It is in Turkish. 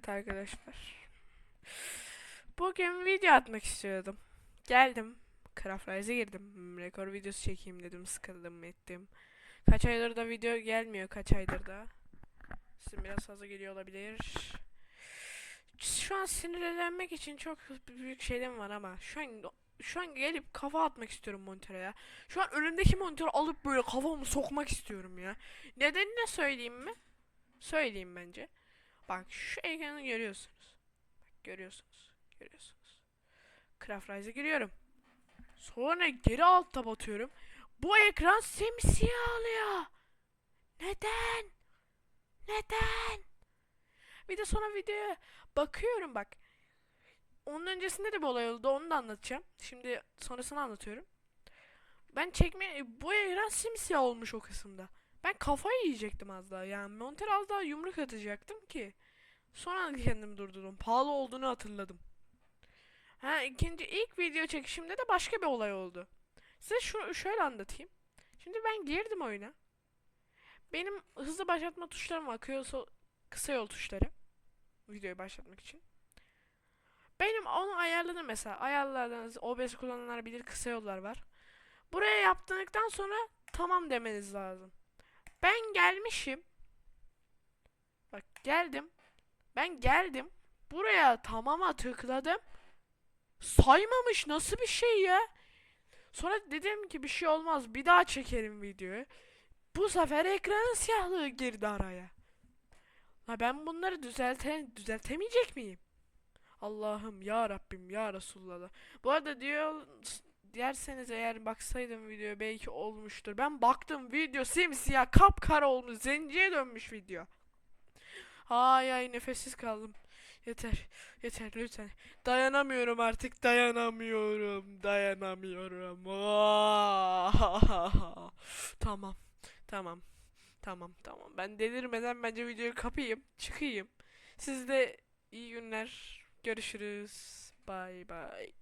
Evet arkadaşlar. Bugün video atmak istiyordum. Geldim. Craft girdim. Rekor videosu çekeyim dedim. Sıkıldım ettim. Kaç aydır da video gelmiyor. Kaç aydır da. Sizin biraz fazla geliyor olabilir. Şu an sinirlenmek için çok büyük şeylerim var ama şu an şu an gelip kafa atmak istiyorum monitöre ya. Şu an önümdeki monitörü alıp böyle kafamı sokmak istiyorum ya. Nedenini söyleyeyim mi? Söyleyeyim bence. Bak şu ekranı görüyorsunuz. Bak görüyorsunuz. Görüyorsunuz. Craft Rise'e giriyorum. Sonra geri altta batıyorum. Bu ekran simsiyah oluyor. Neden? Neden? Bir de sonra videoya bakıyorum bak. Onun öncesinde de bir olay oldu. Onu da anlatacağım. Şimdi sonrasını anlatıyorum. Ben çekme bu ekran simsiyah olmuş o kısımda. Ben kafayı yiyecektim az daha. Yani monitör az daha yumruk atacaktım ki. Sonra kendimi durdurdum. Pahalı olduğunu hatırladım. Ha ikinci ilk video çekişimde de başka bir olay oldu. Size şu şöyle anlatayım. Şimdi ben girdim oyuna. Benim hızlı başlatma tuşlarım var. Kısa, kısa yol tuşları. Videoyu başlatmak için. Benim onu ayarladım mesela. Ayarlardan OBS kullananlar bilir kısa yollar var. Buraya yaptıktan sonra tamam demeniz lazım. Ben gelmişim. Bak geldim. Ben geldim. Buraya tamama tıkladım. Saymamış nasıl bir şey ya? Sonra dedim ki bir şey olmaz. Bir daha çekerim videoyu. Bu sefer ekranın siyahlığı girdi araya. Ha ben bunları düzelte düzeltemeyecek miyim? Allah'ım ya Rabbim ya Resulullah. Bu arada diyor derseniz eğer baksaydım videoya belki olmuştur. Ben baktım video simsiyah kapkara olmuş zenciye dönmüş video. Ay ay nefessiz kaldım. Yeter yeter lütfen. Dayanamıyorum artık dayanamıyorum dayanamıyorum. tamam tamam tamam tamam ben delirmeden bence videoyu kapayım çıkayım. Siz de iyi günler görüşürüz. Bye bye.